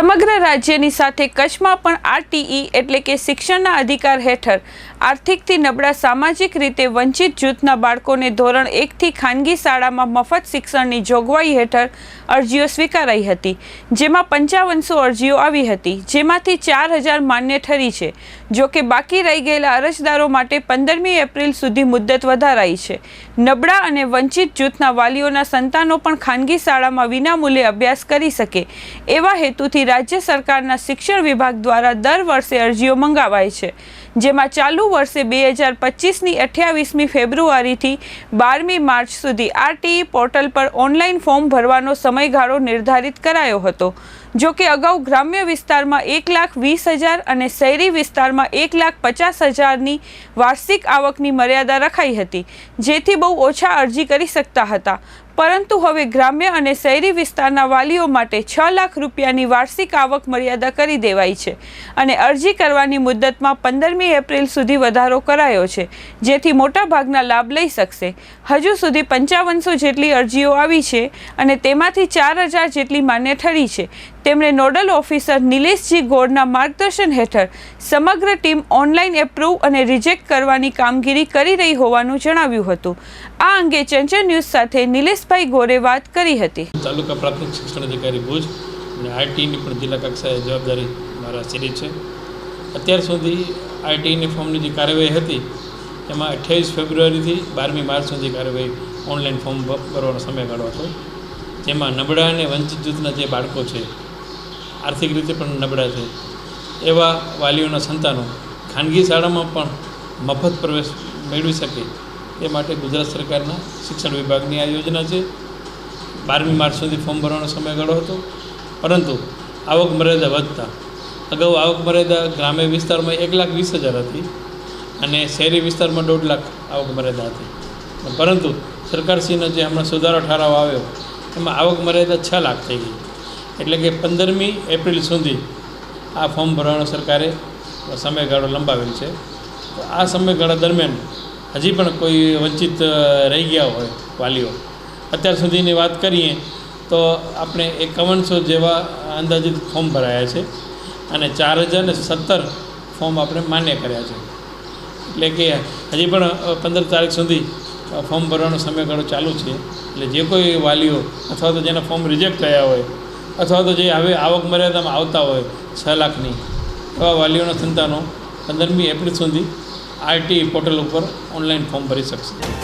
સમગ્ર રાજ્યની સાથે કચ્છમાં પણ આરટીઈ એટલે કે શિક્ષણના અધિકાર હેઠળ આર્થિકથી નબળા સામાજિક રીતે વંચિત જૂથના બાળકોને ધોરણ એકથી ખાનગી શાળામાં મફત શિક્ષણની જોગવાઈ હેઠળ અરજીઓ સ્વીકારાઈ હતી, જેમાં પંચાવનસો અરજીઓ આવી હતી, જેમાંથી ચાર હજાર માન્ય ઠરી છે જોકે બાકી રહી ગયેલા અરજદારો માટે પંદરમી એપ્રિલ સુધી મુદ્દત વધારાઈ છે. નબળા અને વંચિત જૂથના વાલીઓના સંતાનો પણ ખાનગી શાળામાં વિનામૂલ્યે અભ્યાસ કરી શકે, એવા હેતુથી રાજ્ય સરકારના શિક્ષણ વિભાગ દ્વારા દર વર્ષે અરજીઓ મંગાવાય છે, જેમાં ચાલુ વર્ષે બે હજાર પચીસની અઠ્યાવીસમી ફેબ્રુઆરીથી બારમી માર્ચ સુધી આરટીઈ પોર્ટલ પર ઓનલાઈન ફોર્મ ભરવાનો સમયગાળો નિર્ધારિત કરાયો હતો, જો કે અગાઉ ગ્રામ્ય વિસ્તારમાં એક લાખ વીસ હજાર અને શહેરી વિસ્તારમાં એક લાખ પચાસ હજારની વાર્ષિક આવકની મર્યાદા રખાઈ હતી, જેથી બહુ ઓછા અરજી કરી શકતા હતા. પરંતુ હવે ગ્રામ્ય અને શહેરી વિસ્તારના વાલીઓ માટે છ લાખ રૂપિયાની વાર્ષિક આવક મર્યાદા કરી દેવાઈ છે અને અરજી કરવાની મુદ્દતમાં પંદરમી એપ્રિલ સુધી વધારો કરાયો છે, જેથી મોટાભાગના લાભ લઈ શકશે. હજુ સુધી પંચાવનસો જેટલી અરજીઓ આવી છે અને તેમાંથી ચાર હજાર જેટલી માન્ય ઠરી છે. તેમણે નોડલ ઓફિસર નિલેશજી ગોળના માર્ગદર્શન હેઠળ સમગ્ર ટીમ ઓનલાઈન એપ્રૂવ અને રિજેક્ટ કરવાની કામગીરી કરી રહી હોવાનું જણાવ્યું હતું. આ અંગે ચંચળ ન્યૂઝ સાથે નિલેશભાઈ ગોરે વાત કરી હતી. તાલુકા પ્રાથમિક શિક્ષણ અધિકારી ભુજ અને આઈટીની પણ જિલ્લા કક્ષાએ જવાબદારી મારા સિરી છે. અત્યાર સુધી આઈટીની ફોર્મની જે કાર્યવાહી હતી, એમાં અઠ્યાવીસ ફેબ્રુઆરીથી બારમી માર્ચ સુધી કાર્યવાહી ઓનલાઈન ફોર્મ ભરવાનો સમયગાળો હતો. જેમાં નબળા અને વંચિત જૂથના જે બાળકો છે આર્થિક રીતે પણ નબળા છે. એવા વાલીઓના સંતાનો ખાનગી શાળામાં પણ મફત પ્રવેશ મેળવી શકે એ માટે ગુજરાત સરકારના શિક્ષણ વિભાગની આ યોજના છે. બારમી માર્ચ સુધી ફોર્મ ભરવાનો સમયગાળો હતો. પરંતુ આવક મર્યાદા વધતા, અગાઉ આવક મર્યાદા ગ્રામ્ય વિસ્તારમાં એક લાખ વીસ હજાર હતી અને શહેરી વિસ્તારમાં દોઢ લાખ આવક મર્યાદા હતી. પરંતુ સરકારશ્રીનો જે હમણાં સુધારો ઠરાવ આવ્યો, એમાં આવક મર્યાદા છ લાખ થઈ ગઈ. એટલે કે પંદરમી એપ્રિલ સુધી આ ફોર્મ ભરવાનો સરકારે સમયગાળો લંબાવેલ છે. તો આ સમયગાળા દરમિયાન હજી પણ કોઈ વંચિત રહી ગયા હોય વાલીઓ. અત્યાર સુધીની વાત કરીએ તો આપણે એકાવનસો જેવા અંદાજિત ફોર્મ ભરાયા છે અને ચાર હજાર સત્તર ફોર્મ આપણે માન્ય કર્યા છે. એટલે કે હજી પણ પંદર તારીખ સુધી ફોર્મ ભરવાનો સમયગાળો ચાલુ છે. એટલે જે કોઈ વાલીઓ અથવા તો જેના ફોર્મ રિજેક્ટ થયા હોય અથવા તો જે હવે આવક મર્યાદામાં આવતા હોય છ લાખની, એવા વાલીઓના સંતાનો પંદરમી એપ્રિલ સુધી આરટી પોર્ટલ ઉપર ઓનલાઈન ફોર્મ ભરી શકશે.